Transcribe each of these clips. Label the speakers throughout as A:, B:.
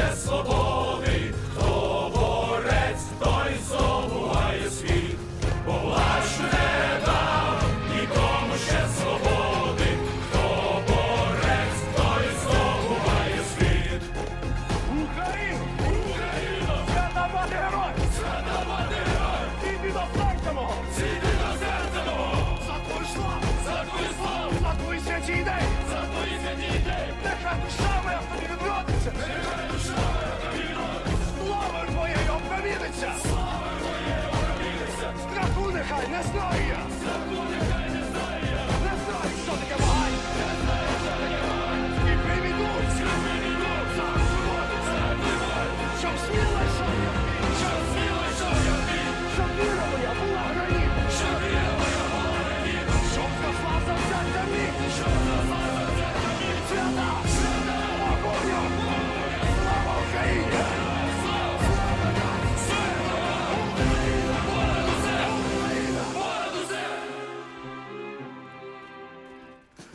A: ще свободи, хто борець, той здобуває світ, бо власть не дав нікому ще свободи, хто борець, той здобуває світ. Україну, Україна, задавати герой, задавати герой, Сіди до серця мого, сіди до серця мого, запошла. Let's go!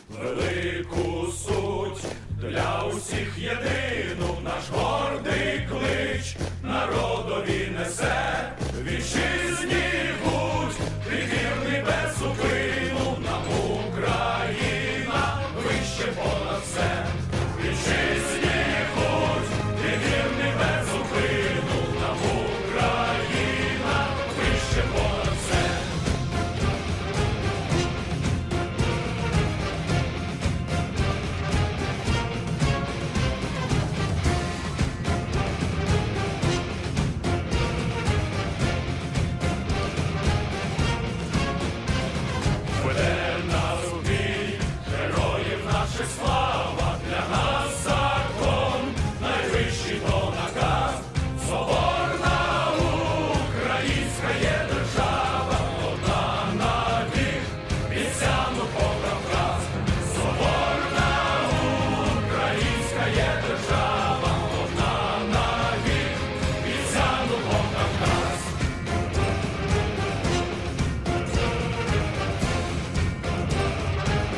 A: велику суть для усіх єдиних.